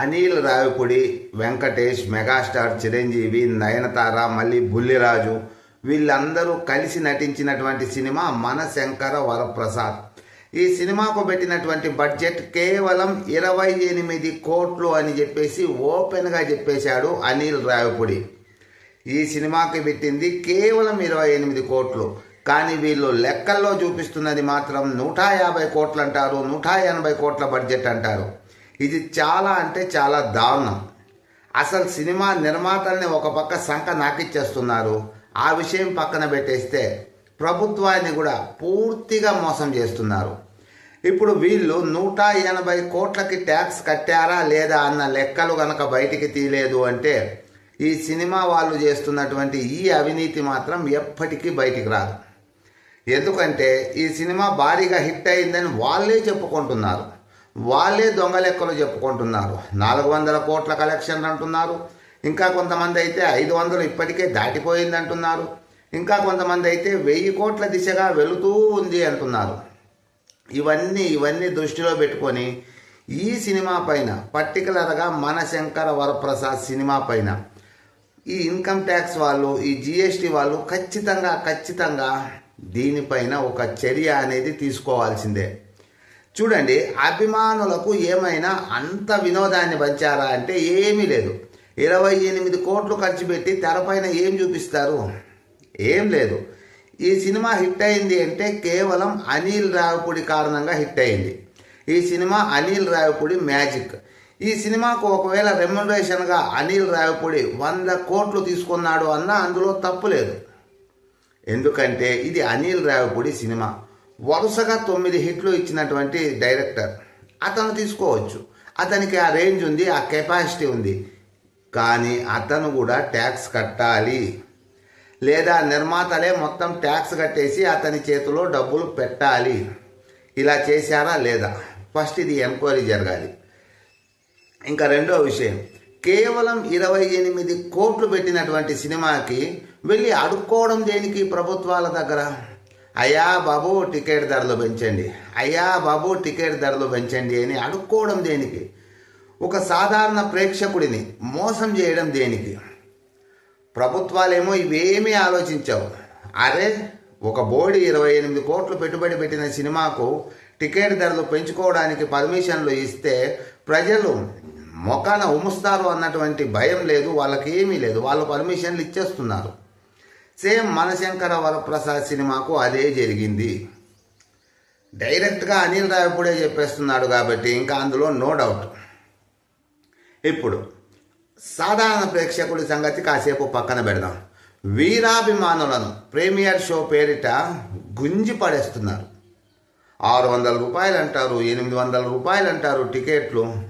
Anil Ravipudi Venkatesh megastar Chiranjeevi Nayanthara మళ్ళీ బుల్లిరాజు వీళ్ళందరూ కలిసి నటించినటువంటి సినిమా మన శంకర వరప్రసాద్. ఈ సినిమాకు పెట్టినటువంటి బడ్జెట్ కేవలం ఇరవై ఎనిమిది కోట్లు అని చెప్పేసి ఓపెన్గా చెప్పేశాడు అనిల్ రావిపూడి. ఈ సినిమాకి పెట్టింది కేవలం ఇరవై ఎనిమిది కోట్లు. కానీ వీళ్ళు లెక్కల్లో చూపిస్తున్నది మాత్రం నూట యాభై కోట్లు అంటారు నూట ఎనభై కోట్ల బడ్జెట్ అంటారు. ఇది చాలా అంటే చాలా దారుణం. అసలు సినిమా నిర్మాతల్ని ఒక పక్క సంఖ నాకిచ్చేస్తున్నారు ఆ విషయం పక్కన పెట్టేస్తే ప్రభుత్వాన్ని కూడా పూర్తిగా మోసం చేస్తున్నారు. ఇప్పుడు వీళ్ళు నూట ఎనభై కోట్లకి ట్యాక్స్ కట్టారా లేదా అన్న లెక్కలు గనక బయటికి తీయలేదు అంటే ఈ సినిమా వాళ్ళు చేస్తున్నటువంటి ఈ అవినీతి మాత్రం ఎప్పటికీ బయటికి రాదు. ఎందుకంటే ఈ సినిమా భారీగా హిట్ అయిందని వాళ్ళే చెప్పుకుంటున్నారు. వాళ్ళే దొంగ లెక్కలు చెప్పుకుంటున్నారు. నాలుగు వందల కోట్ల కలెక్షన్ అంటున్నారు. ఇంకా కొంతమంది అయితే ఐదు వందలు ఇప్పటికే దాటిపోయింది అంటున్నారు. ఇంకా కొంతమంది అయితే వెయ్యి కోట్ల దిశగా వెళుతూ ఉంది అంటున్నారు. ఇవన్నీ ఇవన్నీ దృష్టిలో పెట్టుకొని ఈ సినిమా పైన పర్టికులర్గా మన శంకర వరప్రసాద్ సినిమా పైన ఈ ఇన్కమ్ ట్యాక్స్ వాళ్ళు ఈ జిఎస్టీ వాళ్ళు ఖచ్చితంగా ఖచ్చితంగా దీనిపైన ఒక చర్య అనేది తీసుకోవాల్సిందే. చూడండి అభిమానులకు ఏమైనా అంత వినోదాన్ని పంచారా అంటే ఏమీ లేదు. ఇరవై ఎనిమిది కోట్లు ఖర్చు పెట్టి తెరపైన ఏం చూపిస్తారు? ఏం లేదు. ఈ సినిమా హిట్ అయింది అంటే కేవలం అనిల్ రావిపూడి కారణంగా హిట్ అయింది. ఈ సినిమా అనిల్ రావిపూడి మ్యాజిక్. ఈ సినిమాకు ఒకవేళ రెమ్యునరేషన్గా అనిల్ రావిపూడి వంద కోట్లు తీసుకున్నాడు అన్న అందులో తప్పు లేదు. ఎందుకంటే ఇది అనిల్ రావిపూడి సినిమా. వరుసగా తొమ్మిది హిట్లు ఇచ్చినటువంటి డైరెక్టర్. అతను తీసుకోవచ్చు. అతనికి ఆ రేంజ్ ఉంది ఆ కెపాసిటీ ఉంది. కానీ అతను కూడా ట్యాక్స్ కట్టాలి. లేదా నిర్మాతలే మొత్తం ట్యాక్స్ కట్టేసి అతని చేతిలో డబ్బులు పెట్టాలి. ఇలా చేశారా లేదా? ఫస్ట్ ఇది ఎంక్వైరీ జరగాలి. ఇంకా రెండో విషయం. కేవలం ఇరవై ఎనిమిది కోట్లు పెట్టినటువంటి సినిమాకి వెళ్ళి అడుక్కోవడం దేనికి ప్రభుత్వాల దగ్గర? అయ్యా బాబు టికెట్ ధరలు పెంచండి. అయ్యా బాబు టికెట్ ధరలు పెంచండి అని అడుక్కోవడం దేనికి? ఒక సాధారణ ప్రేక్షకుడిని మోసం చేయడం దేనికి? ప్రభుత్వాలేమో ఇవేమీ ఆలోచించావు. అరే ఒక బోర్డు ఇరవై ఎనిమిది కోట్లు పెట్టుబడి పెట్టిన సినిమాకు టికెట్ ధరలు పెంచుకోవడానికి పర్మిషన్లు ఇస్తే ప్రజలు మొఖాన ఉముస్తారు అన్నటువంటి భయం లేదు వాళ్ళకి ఏమీ లేదు. వాళ్ళు పర్మిషన్లు ఇచ్చేస్తున్నారు. సేమ్ మనశంకర వరప్రసాద్ సినిమాకు అదే జరిగింది. డైరెక్ట్గా అనిల్ రావిపూడే చెప్పేస్తున్నాడు కాబట్టి ఇంకా అందులో నో డౌట్. ఇప్పుడు సాధారణ ప్రేక్షకుడి సంగతి కాసేపు పక్కన పెడదాం. వీరాభిమానులను ప్రీమియర్ షో పేరిట గుంజి పడేస్తున్నారు. ఆరు వందల రూపాయలు అంటారు ఎనిమిది వందల రూపాయలు అంటారు టికెట్లు.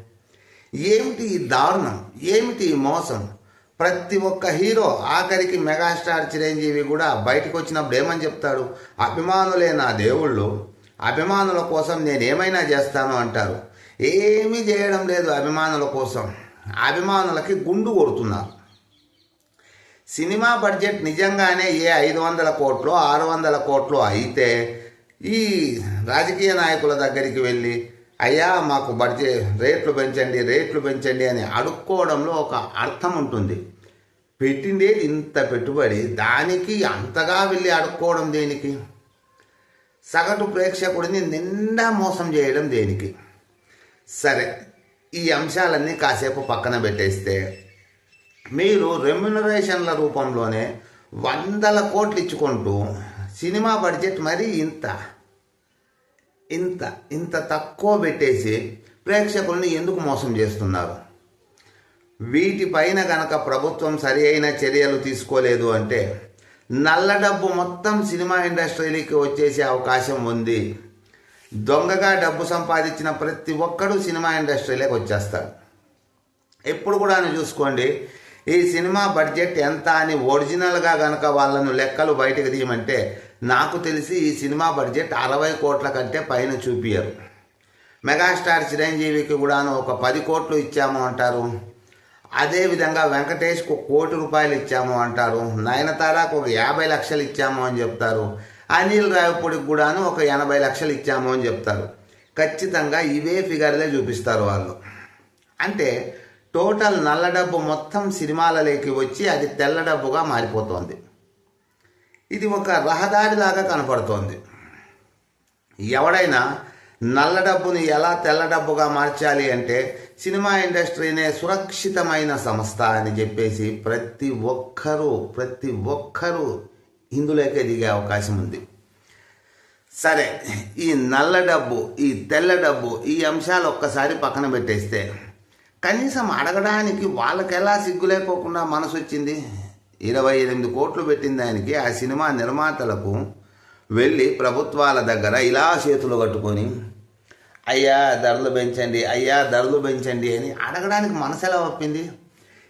ఏమిటి ఈ దారుణం? ఏమిటి ఈ మోసం? ప్రతి ఒక్క హీరో ఆఖరికి మెగాస్టార్ చిరంజీవి కూడా బయటకు వచ్చినప్పుడు ఏమని చెప్తాడు? అభిమానులే నా దేవుళ్ళు అభిమానుల కోసం నేను ఏమైనా చేస్తాను అంటారు. ఏమీ చేయడం లేదు అభిమానుల కోసం. అభిమానులకి గుండు కొడుతున్నారు. సినిమా బడ్జెట్ నిజంగానే ఏ ఐదు వందల కోట్లు ఆరు వందల కోట్లు అయితే ఈ రాజకీయ నాయకుల దగ్గరికి వెళ్ళి అయ్యా మాకు బడ్జెట్ రేట్లు పెంచండి రేట్లు పెంచండి అని అడుక్కోవడంలో ఒక అర్థం ఉంటుంది. పెట్టిందే ఇంత పెట్టుబడి దానికి అంతగా వెళ్ళి అడుక్కోవడం దేనికి? సగటు ప్రేక్షకుడిని నిండా మోసం చేయడం దేనికి? సరే ఈ అంశాలన్నీ కాసేపు పక్కన పెట్టేస్తే మీరు రెమ్యునరేషన్ల రూపంలోనే వందల కోట్లు ఇచ్చుకుంటూ సినిమా బడ్జెట్ మరీ ఇంత. ఇంత ఇంత తక్కువ పెట్టేసి ప్రేక్షకుల్ని ఎందుకు మోసం చేస్తున్నారు? వీటిపైన గనక ప్రభుత్వం సరి అయిన చర్యలు తీసుకోలేదు అంటే నల్ల డబ్బు మొత్తం సినిమా ఇండస్ట్రీకి వచ్చేసే అవకాశం ఉంది. దొంగగా డబ్బు సంపాదించిన ప్రతి ఒక్కడు సినిమా ఇండస్ట్రీలోకి వచ్చేస్తాడు. ఎప్పుడు కూడా చూసుకోండి ఈ సినిమా బడ్జెట్ ఎంత అని ఒరిజినల్గా గనక వాళ్ళను లెక్కలు బయటకు తీయమంటే నాకు తెలిసి ఈ సినిమా బడ్జెట్ అరవై కోట్ల కంటే పైన చూపించరు మెగాస్టార్ చిరంజీవికి కూడాను ఒక పది కోట్లు ఇచ్చాము అంటారు. అదేవిధంగా వెంకటేష్కు కోటి రూపాయలు ఇచ్చాము అంటారు. నయనతారకు ఒక యాభై లక్షలు ఇచ్చాము అని చెప్తారు. అనిల్ రావిపూడికి కూడాను ఒక ఎనభై లక్షలు ఇచ్చాము అని చెప్తారు. ఖచ్చితంగా ఇవే ఫిగర్లే చూపిస్తారు వాళ్ళు. అంటే టోటల్ నల్ల డబ్బు మొత్తం సినిమాలలోకి వచ్చి అది తెల్ల డబ్బుగా మారిపోతోంది. ఇది ఒక రహదారిలాగా కనపడుతోంది. ఎవడైనా నల్ల డబ్బుని ఎలా తెల్ల డబ్బుగా మార్చాలి అంటే సినిమా ఇండస్ట్రీనే సురక్షితమైన సంస్థ అని చెప్పేసి ప్రతి ఒక్కరూ ప్రతి ఒక్కరూ ఇందులోకే దిగే అవకాశం ఉంది. సరే ఈ నల్ల డబ్బు ఈ తెల్ల డబ్బు ఈ అంశాలు ఒక్కసారి పక్కన పెట్టేస్తే కనీసం అడగడానికి వాళ్ళకెలా సిగ్గు లేకోకుండా మనసు వచ్చింది? ఇరవై ఎనిమిది కోట్లు పెట్టిన దానికి ఆ సినిమా నిర్మాతలకు వెళ్ళి ప్రభుత్వాల దగ్గర ఇలా చేతులు కట్టుకొని అయ్యా ధరలు పెంచండి అయ్యా ధరలు పెంచండి అని అడగడానికి మనసెలా ఒప్పింది?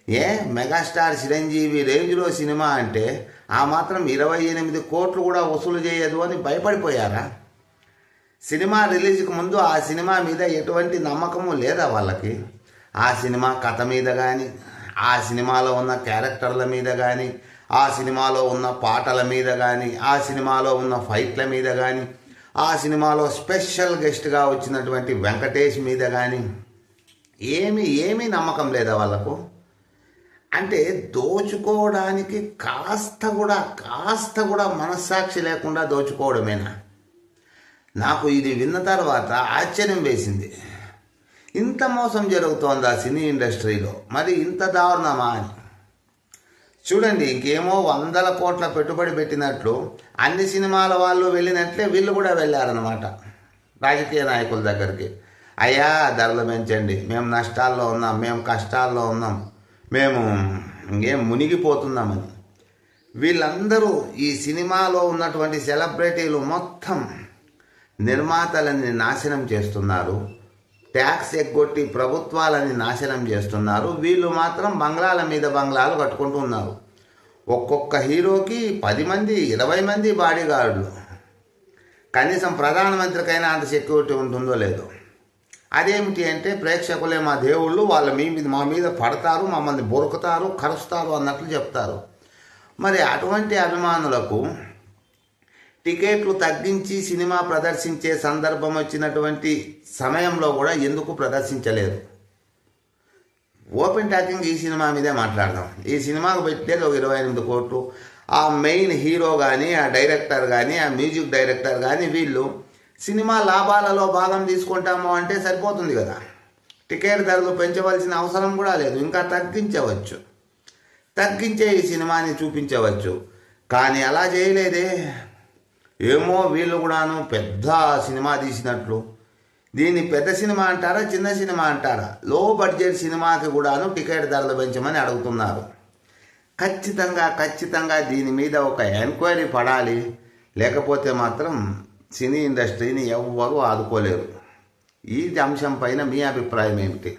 ఏ మెగాస్టార్ చిరంజీవి రేంజ్లో సినిమా అంటే ఆ మాత్రం ఇరవై ఎనిమిది కోట్లు కూడా వసూలు చేయదు అని భయపడిపోయారా? సినిమా రిలీజ్కి ముందు ఆ సినిమా మీద ఎటువంటి నమ్మకము లేదా వాళ్ళకి? ఆ సినిమా కథ మీద కానీ ఆ సినిమాలో ఉన్న క్యారెక్టర్ల మీద కానీ ఆ సినిమాలో ఉన్న పాటల మీద కానీ ఆ సినిమాలో ఉన్న ఫైట్ల మీద కానీ ఆ సినిమాలో స్పెషల్ గెస్ట్గా వచ్చినటువంటి వెంకటేష్ మీద కానీ ఏమి ఏమీ నమ్మకం లేదా వాళ్ళకు? అంటే దోచుకోవడానికి కాస్త కూడా కాస్త కూడా మనస్సాక్షి లేకుండా దోచుకోవడమేనా? నాకు ఇది విన్న తర్వాత ఆశ్చర్యం వేసింది. ఇంత మోసం జరుగుతోంది ఆ సినీ ఇండస్ట్రీలో? మరి ఇంత దారుణమా అని. చూడండి ఇంకేమో వందల కోట్ల పెట్టుబడి పెట్టినట్లు అన్ని సినిమాల వాళ్ళు వెళ్ళినట్లే వీళ్ళు కూడా వెళ్ళారనమాట రాజకీయ నాయకుల దగ్గరికి. అయ్యా ధరలు పెంచండి. మేము నష్టాల్లో ఉన్నాం మేము కష్టాల్లో ఉన్నాం మేము ఇంకేం మునిగిపోతున్నామని. వీళ్ళందరూ ఈ సినిమాలో ఉన్నటువంటి సెలబ్రిటీలు మొత్తం నిర్మాతలని నాశనం చేస్తున్నారు. ట్యాక్స్ ఎగ్గొట్టి ప్రభుత్వాలని నాశనం చేస్తున్నారు. వీళ్ళు మాత్రం బంగ్లాల మీద బంగ్లాలు కట్టుకుంటూ ఉన్నారు. ఒక్కొక్క హీరోకి పది మంది ఇరవై మంది బాడీగార్డులు. కనీసం ప్రధానమంత్రికైనా అంత సెక్యూరిటీ ఉంటుందో లేదో. అదేమిటి అంటే ప్రేక్షకులే మా దేవుళ్ళు వాళ్ళ మీ మీద మా మీద పడతారు మమ్మల్ని బొరుకుతారు కరుస్తారు అన్నట్లు చెప్తారు. మరి అటువంటి అభిమానులకు టికెట్లు తగ్గించి సినిమా ప్రదర్శించే సందర్భం వచ్చినటువంటి సమయంలో కూడా ఎందుకు ప్రదర్శించలేదు? ఓపెన్ టాకింగ్ ఈ సినిమా మీదే మాట్లాడదాం. ఈ సినిమాకు పెట్టేది ఒక ఇరవై ఎనిమిది కోట్లు. ఆ మెయిన్ హీరో కానీ ఆ డైరెక్టర్ కానీ ఆ మ్యూజిక్ డైరెక్టర్ కానీ వీళ్ళు సినిమా లాభాలలో భాగం తీసుకుంటాము అంటే సరిపోతుంది కదా. టికెట్ ధరలు పెంచవలసిన అవసరం కూడా లేదు. ఇంకా తగ్గించవచ్చు. తగ్గించే ఈ సినిమాని చూపించవచ్చు. కానీ అలా చేయలేదే. ఏమో వీళ్ళు కూడాను పెద్ద సినిమా తీసినట్లు. దీన్ని పెద్ద సినిమా అంటారా చిన్న సినిమా అంటారా? లో బడ్జెట్ సినిమాకి కూడాను టికెట్ ధరలు పెంచమని అడుగుతున్నారు. ఖచ్చితంగా ఖచ్చితంగా దీని మీద ఒక ఎంక్వైరీ పడాలి. లేకపోతే మాత్రం సినీ ఇండస్ట్రీని ఎవ్వరూ ఆదుకోలేరు. ఈ అంశం పైన మీ అభిప్రాయం ఏమిటి?